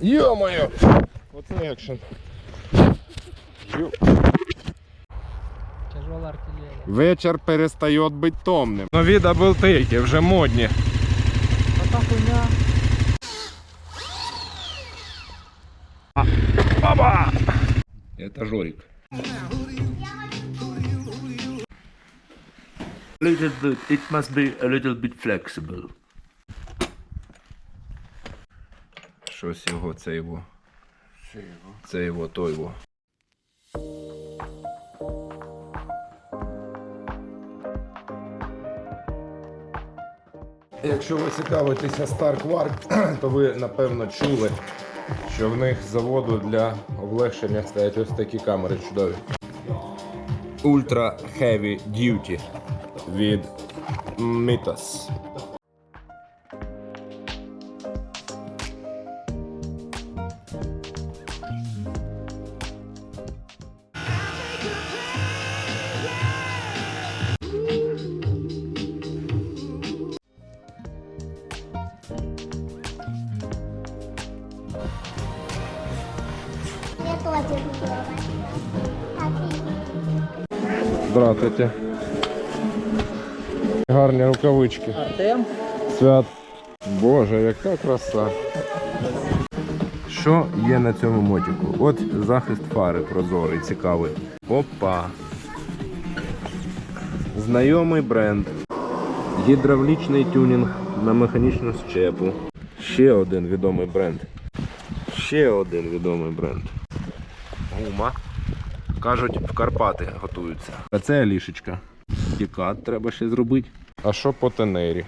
Йо-моє! Оце екшен. Тяжела артиллерия. Вечір перестає бути томним. Нові даблтейки, вже модні. А та хуйня. Баба! Это Жорик. little bit, it must be a little bit flexible. Щось його, це його. Це його, то його. Якщо ви цікавитеся Stark Warp, то ви напевно чули, що в них з заводу для облегшення стоять ось такі камери чудові. Ultra Heavy Duty від Mitas. Здравствуйте. Гарні рукавички. Артем. Свят. Боже, яка краса. Що є на цьому мотику? От захист фари прозорий, цікавий. Опа. Знайомий бренд. Гідравлічний тюнінг на механічну щепу. Ще один відомий бренд. Ще один відомий бренд. Гума. Кажуть, в Карпати готуються. А це лішечка. Дікат треба ще зробити. А що по тенері?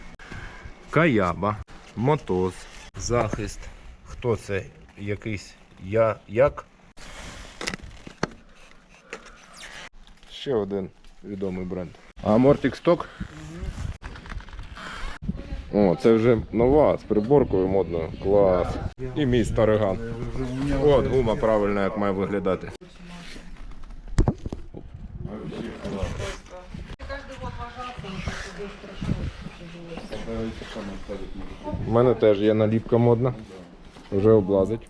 Каяба, мотоз, захист. Хто це? Якийсь я як? Ще один відомий бренд. А Amortic Stock? О, це вже нова з приборкою модною. Клас. І мій стариган. От гума правильна, як має виглядати. У мене теж є наліпка модна. Вже облазить.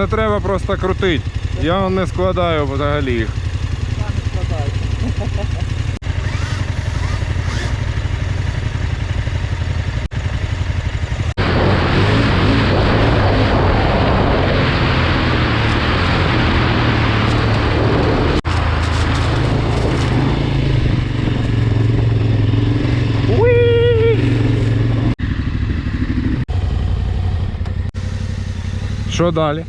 Не треба просто крутити. Я не складаю взагалі їх. Сами складают. Що далі?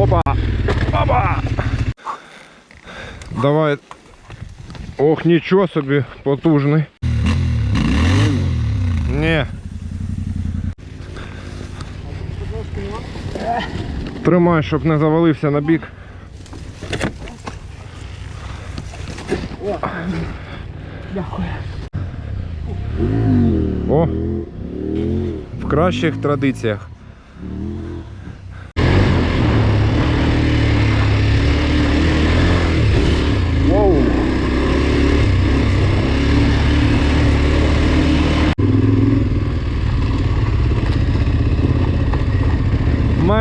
Опа! Опа! Давай. Ох, нічого собі потужний. Ні. Тримай, щоб не завалився на бік. Дякую. О! В кращих традиціях.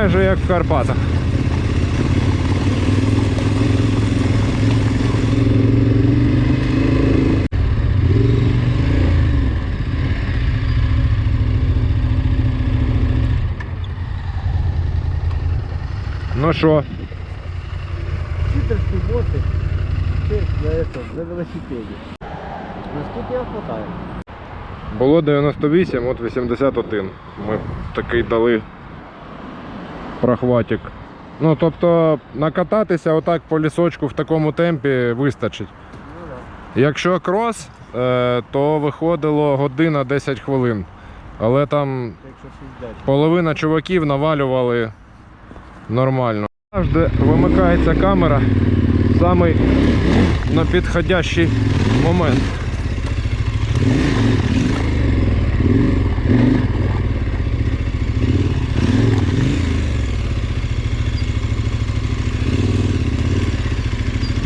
Майже як в Карпатах. Ну що, Читерские боты. Ты на этом, на велосипеде. Насколько я хватаю? Було 98, от 81. Ми такий дали прохватик. Ну, тобто накататися отак по лісочку в такому темпі вистачить. Якщо крос, е, то виходило година 10 хвилин. Але там половина чуваків навалювали нормально. Завжди вимикається камера самий на підходящий момент.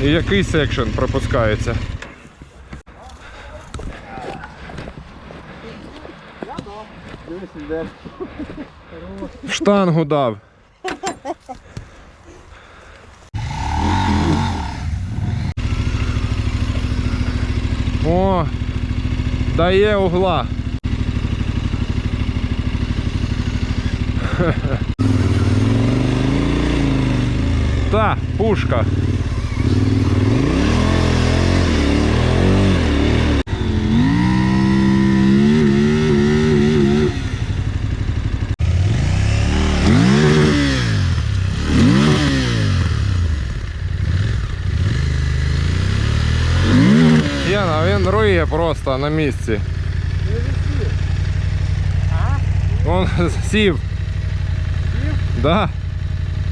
І який секшн пропускається? В штангу дав. О, дає угла. Та, пушка. Яна, він рує просто на місці. А? Он сів. Да.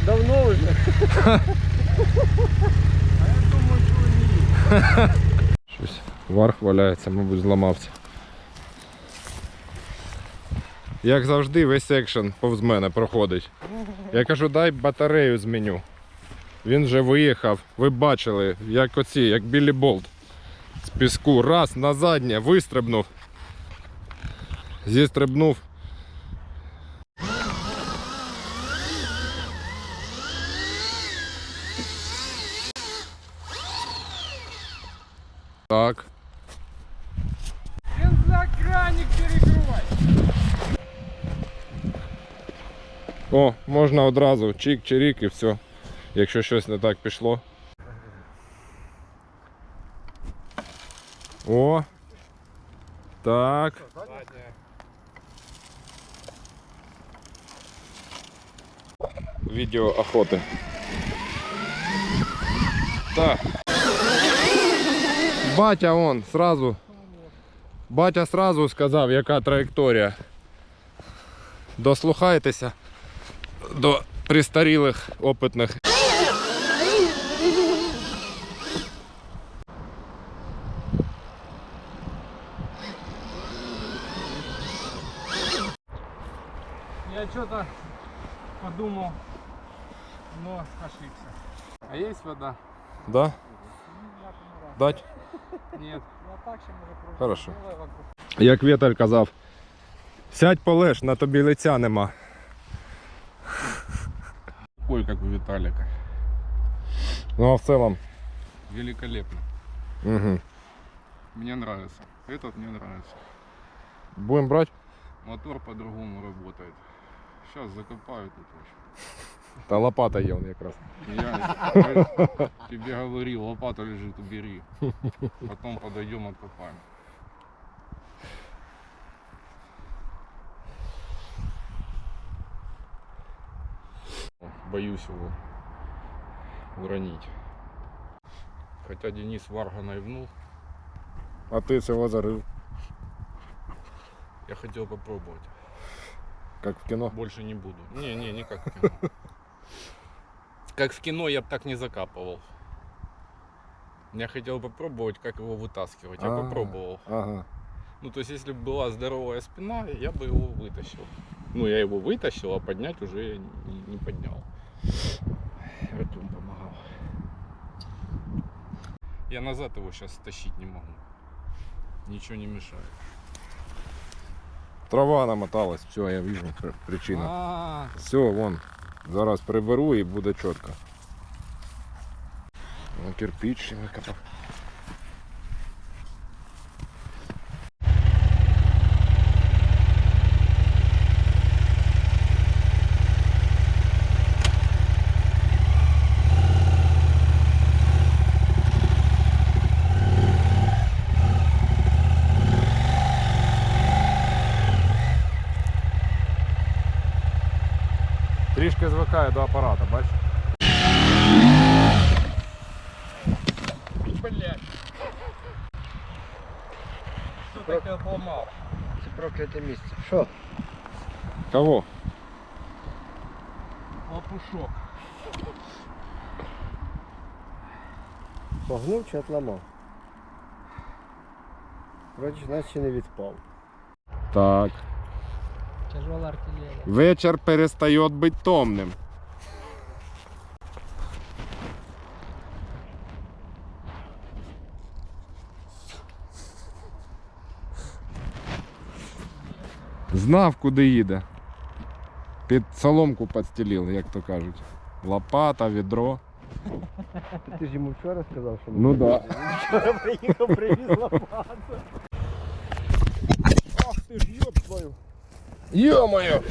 Давно вже. Щось варх валяється, мабуть, зламався. Як завжди, весь секшн повз мене проходить. Я кажу, дай батарею зміню. Він вже виїхав. Ви бачили, як оці, як Біллі Болт. З піску. Раз на заднє, вистрибнув. Зістрибнув. Так. Він за краник перекривай. О, можна одразу чик-чирік і все. Якщо щось не так пішло. О. Так. Відео охоти. Так. Батя он сразу. Батя сразу сказав, яка траєкторія. Дослухайтеся до пристарілих опитних. Я что-то подумал, но ошибся. А есть вода? Да? Дать? Нет. Я так ще може просто. Хорошо. Вокруг. Як Віталь казав, сядь полеж, на тобі лиця нема. Ой, как у Виталика. Ну а в цілому. Великолепно. Угу. Мне нравится. Этот мне нравится. Будемо брати? Мотор по-другому работает. Сейчас закопаю тут вообще. Та лопата є он якраз. Я тебе говорил, лопата лежит, убери. Потом подойдем, откопаем. Боюсь его уронить. Хотя Денис Варга наивнул, А ти цього зарив, я хотел попробовать. як в кіно. Больше не буду. Не, не, не как в кино. Как в кино я бы так не закапывал. Я хотел попробовать, как его вытаскивать. Я А. попробовал. Ага. Ну, то есть, если бы была здоровая спина, я бы его вытащил. Ну, я его вытащил, а поднять уже не, не поднял. Артем помогал. Я назад его сейчас тащить не могу. Ничего не мешает. Трава намоталась, все, я вижу пр- причина. А, Все, вон. Зараз приберу і буде чітко. Ну, Кирпич до апарата, бачиш? Блять. Що таке? Це прокляте місце. Що? Кого? Лопушок. Погнув чи отламав? Вроді ж нас не відпав. Так. Тяжела артилерія. Вечір перестає бути томним. Знав, куди їде. Під соломку підстелив, як то кажуть. Лопата, відро. Ти ж йому вчора сказав, що Ну да. вчора приїхав, привіз лопату. Ах ти ж йоб твою. Йо-моє!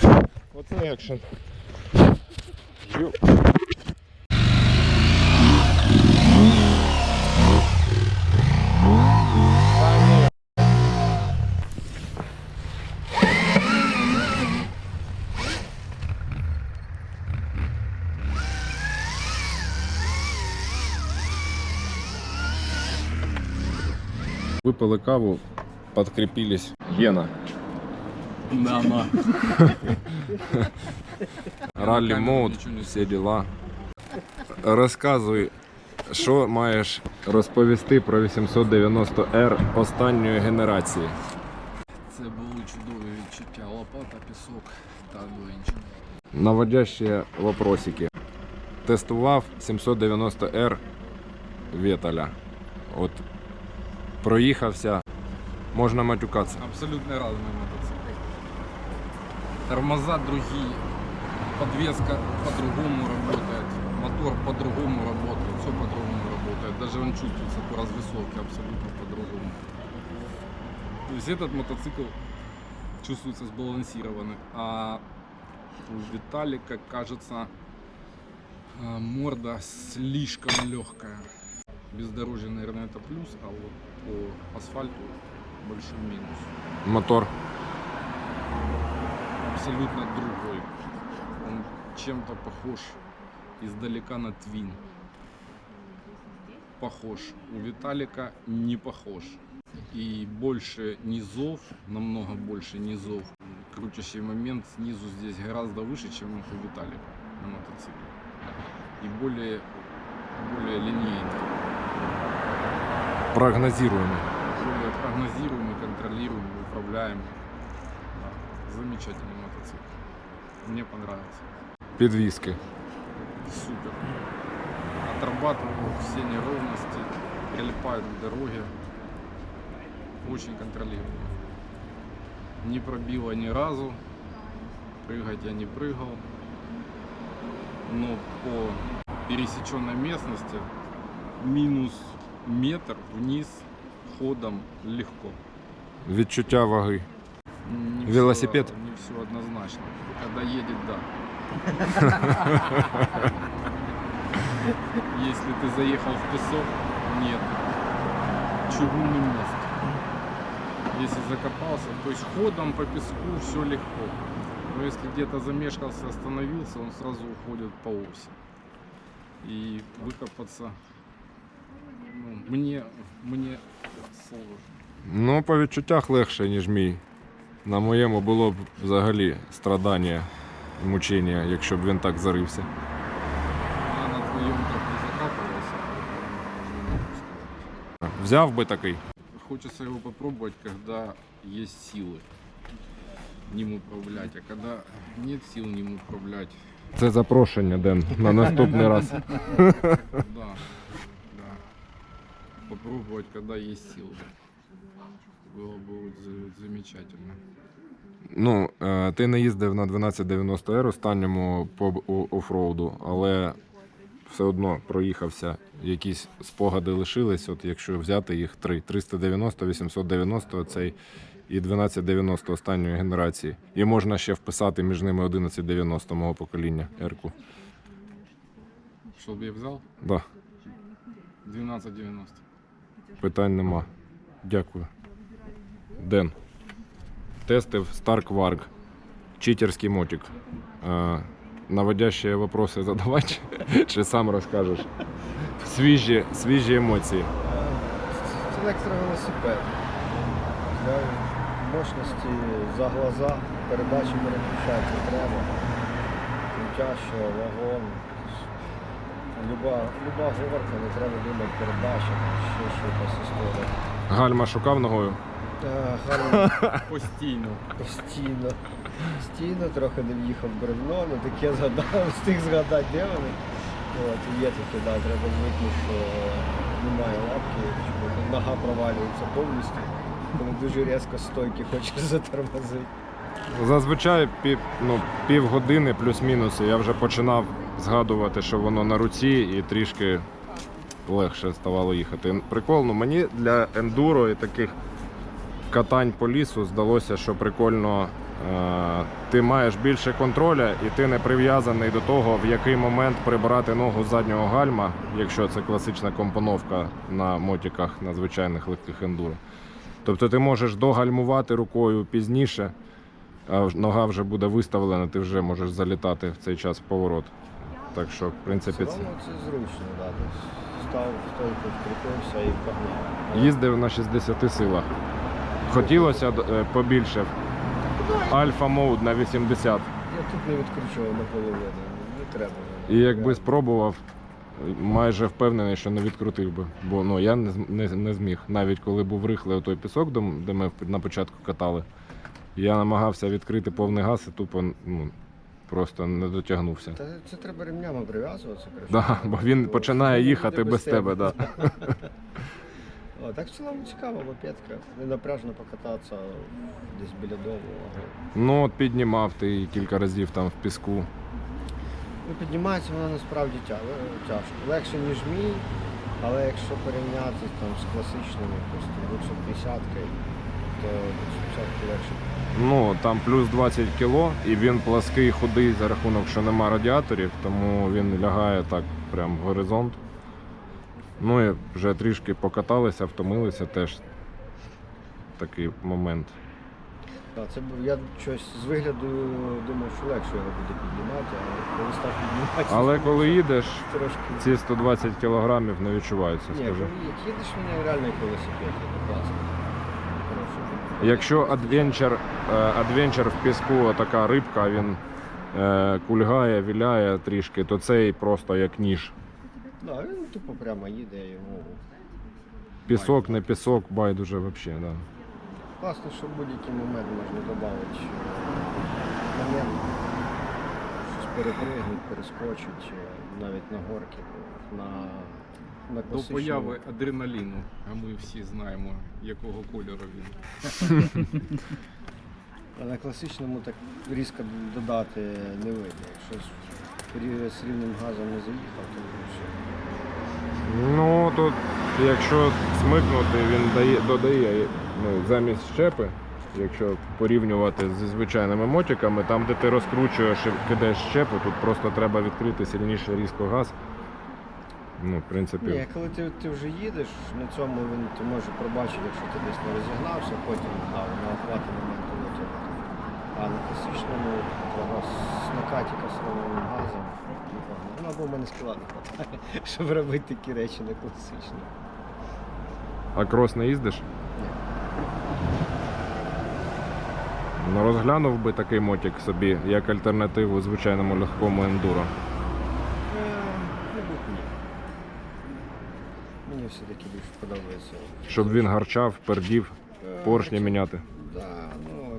Оце екшен. Йо. Выпили каву, подкрепились. Гена. Да, на. Раллі мод, всі діла. Розказуй, що маєш розповісти про 890R останньої генерації. Це були чудові відчуття. Лопата, пісок та двоєнчик. Наводящі вопросики. Тестував 790R Веталя. От проїхався, можна матюкатися. Абсолютно разные мотоциклы. Тормоза другие, подвеска по-другому работает, мотор по-другому работает, все по-другому работает. Даже он чувствуется по развесовке абсолютно по-другому. То есть этот мотоцикл чувствуется сбалансированным, а у Виталика кажется а, морда слишком легкая. Бездорожье, наверное, это плюс, а вот по асфальту большой минус. Мотор. абсолютно другой. Он чем-то похож издалека на Твин. Похож. У Виталика не похож. И больше низов, намного больше низов. Крутящий момент снизу здесь гораздо выше, чем у Виталика на мотоцикле. И более, более линейный. Прогнозируємо. более прогнозируемый, контролируемый, управляемый. Да, замечательный мотоцикл. Мне понравился. Підвіски. Супер. Отрабатываю все неровности, прилипают к дороге. Очень контролируемо. Не пробило ни разу. Прыгать я не прыгал. Но по пересеченной местности минус метр вниз ходом легко. Відчуття ваги. Не Велосипед? всё- не все однозначно. Когда едет, да. Если ты заехал в песок, нет. Чугунный мост. Если закопался, то есть ходом по песку все легко. Но если где-то замешкался, остановился, он сразу уходит по оси. И выкопаться ну, мне, мне сложно. Ну, по відчуттях легше, ніж мій. На моєму було б взагалі страдання і мучення, якщо б він так зарився. Я на твоем так не закапывался, поэтому не могу сказать. Взяв би такий. Хочется его попробовать, когда есть силы ним управлять, а когда нет сил ним управлять, Це запрошення, Ден, на наступний раз. да, да. Попробовать, когда есть силы. Было бы вот за- замечательно. Ну, е, ти не їздив на 1290R останньому по б- о- офроуду, але все одно проїхався. Якісь спогади лишились, от якщо взяти їх три: 390, 890 цей і 1290 останньої генерації. І можна ще вписати між ними 1190 мого покоління Ерку. Чтобы я взял Да, 1290. питань нема. Дякую. Ден. Тестив Stark Varg. Читерський мотик. Е, наводящі вопроси задавати, чи сам розкажеш? Свіжі, свіжі емоції. Це електровелосипед. Мощності за глаза, передачі переключати не треба. Крутящо, вагон. Люба, люба говорка, не треба думати передача, ще щось історія. Гальма шукав ногою. Е, Гарно Постійно. постійно. Постійно трохи не в'їхав бревно, ну таке згадав, встиг згадати, де вони. От, є таке, да, треба звикнути, що немає лапки, що нога провалюється повністю. Коли дуже різко стойки хочеш затормозити. Зазвичай пів, ну, півгодини плюс-мінус і я вже починав згадувати, що воно на руці і трішки легше ставало їхати. Прикол, ну мені для ендуро і таких катань по лісу здалося, що прикольно е, ти маєш більше контроля і ти не прив'язаний до того, в який момент прибрати ногу з заднього гальма, якщо це класична компоновка на мотиках на звичайних легких ендуро. Тобто ти можеш догальмувати рукою пізніше, а нога вже буде виставлена, ти вже можеш залітати в цей час в поворот. Так що, в принципі, це. це зручно, да. тобто Став стойку, вкріпився і погнав. їздив на 60 силах. Хотілося е, побільше. Альфа мод на 80. Я тут не відкручував наполовину, не треба. І якби спробував, майже впевнений, що не відкрутив би. Бо ну, я не, не, не зміг. Навіть коли був рихлий той пісок, де ми на початку катали, я намагався відкрити повний газ і тупо ну, просто не дотягнувся. Та це треба ремнями прив'язуватися. Да, бо він починає їхати без тебе. Да. О, так в цілому цікаво. Не напряжно покататися десь біля дому. Ну, от піднімав ти кілька разів там в піску. Ну, піднімається вона насправді е, тяжко. Легше, ніж мій, але якщо порівняти там, з класичними, якось 250 то 250 легше. Ну, там плюс 20 кіло, і він плаский, худий за рахунок, що нема радіаторів, тому він лягає так прям в горизонт. Ну і вже трішки покаталися, втомилися теж такий момент. Так, це був, я щось з вигляду думав, що легше його буде піднімати, але коли став піднімати, Але коли їдеш, трошки. ці 120 кілограмів не відчуваються, Ні, скажу. коли як їдеш, він реально як велосипед, це класно. Якщо адвенчер, е, адвенчер в піску, така рибка, він е, кульгає, віляє трішки, то цей просто як ніж. Да, він тупо прямо їде йому. Пісок, не пісок, байдуже взагалі. Да. Класно, що в будь-який момент можна додати момент, щось перепригнути, перескочити, е, навіть на горки, на, на До появи адреналіну, а ми всі знаємо, якого кольору він. А на класичному так різко додати не вийде. Якщо з, рі- з рівним газом не заїхав, то все. Ну тут, якщо смикнути, він дає, додає ну, замість щепи, якщо порівнювати зі звичайними мотиками, там, де ти розкручуєш і кидаєш щепу, тут просто треба відкрити сильніше різко газ. Ну, в принципі, Ні, коли ти, ти вже їдеш, на цьому він ти може пробачити, якщо ти десь не розігнався, потім да, на охваті моменту. А на класичному треба з накатіка з новим газом. Ну або в мене скіла не хватає, щоб робити такі речі на класичному. а крос не їздиш? Ні. Ну, розглянув би такий мотик собі як альтернативу звичайному легкому ендуро. Е, ні. Мені все-таки більше подобається. Щоб він гарчав, пердів, Е, поршні міняти. Да, ну,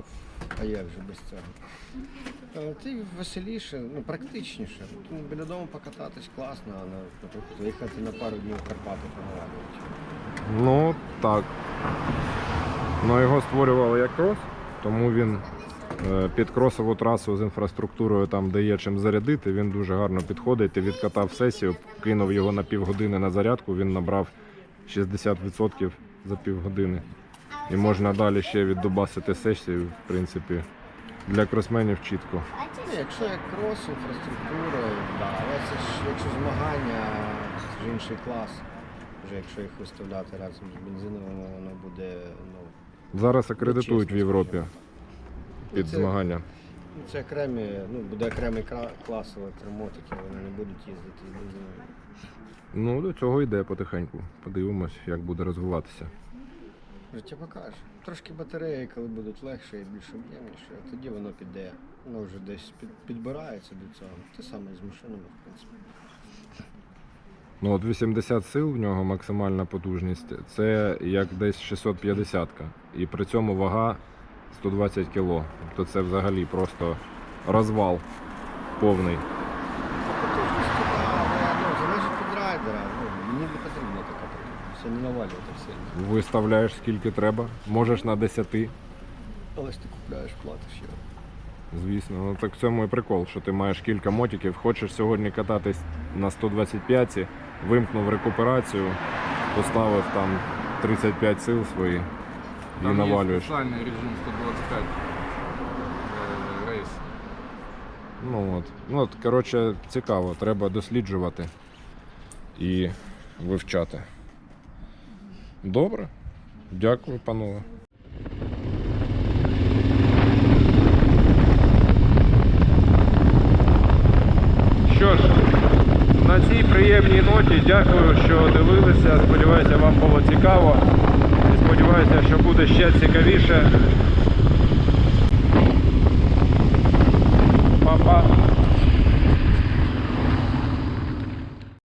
а як же без цього? Ти веселіше, ну практичніше. Біля дому покататись класно, а на- наприклад, виїхати на пару днів в Карпати помалювати. Ну так. Ну його створювали як крос, тому він е, під кросову трасу з інфраструктурою, там де є чим зарядити, він дуже гарно підходить. Ти відкатав сесію, кинув його на півгодини на зарядку, він набрав 60% за півгодини. І можна далі ще віддубасити сесію, в принципі, для кросменів чітко. Ну, якщо як крос, інфраструктура, да, але це ж якщо змагання, це ж інший клас. Вже якщо їх виставляти разом з бензиновими, воно буде ну, Зараз акредитують в Європі під Це- змагання. Ну, Це окремі, ну, буде окремий клас електромотиків, вони не будуть їздити з бензином. Ну, до цього йде потихеньку. Подивимось, як буде розвиватися. Життя покаже. Трошки батареї, коли будуть легше і більш об'ємніше, тоді воно піде. Воно вже десь під, підбирається до цього. Те саме з машинами, в принципі. Ну, от 80 сил в нього максимальна потужність. Це як десь 650. ка І при цьому вага 120 кг. Тобто це взагалі просто розвал повний. Потужності, так, але ну, залежить від райдера. Ну, мені не потрібна така потужність. Я не навалюю так сильно. Виставляєш скільки треба, можеш на 10. Але ж ти купляєш, платиш його. Звісно, ну так в цьому і прикол, що ти маєш кілька мотиків, хочеш сьогодні кататись на 125, вимкнув рекуперацію, поставив там 35 сил свої і Там навалюєш. Є спеціальний режим 125 е, рейс. Ну от. Ну от, коротше, цікаво, треба досліджувати і вивчати. Добре. Дякую, панове. Що ж, на цій приємній ноті дякую, що дивилися. Сподіваюся, вам було цікаво. І сподіваюся, що буде ще цікавіше. Па-па.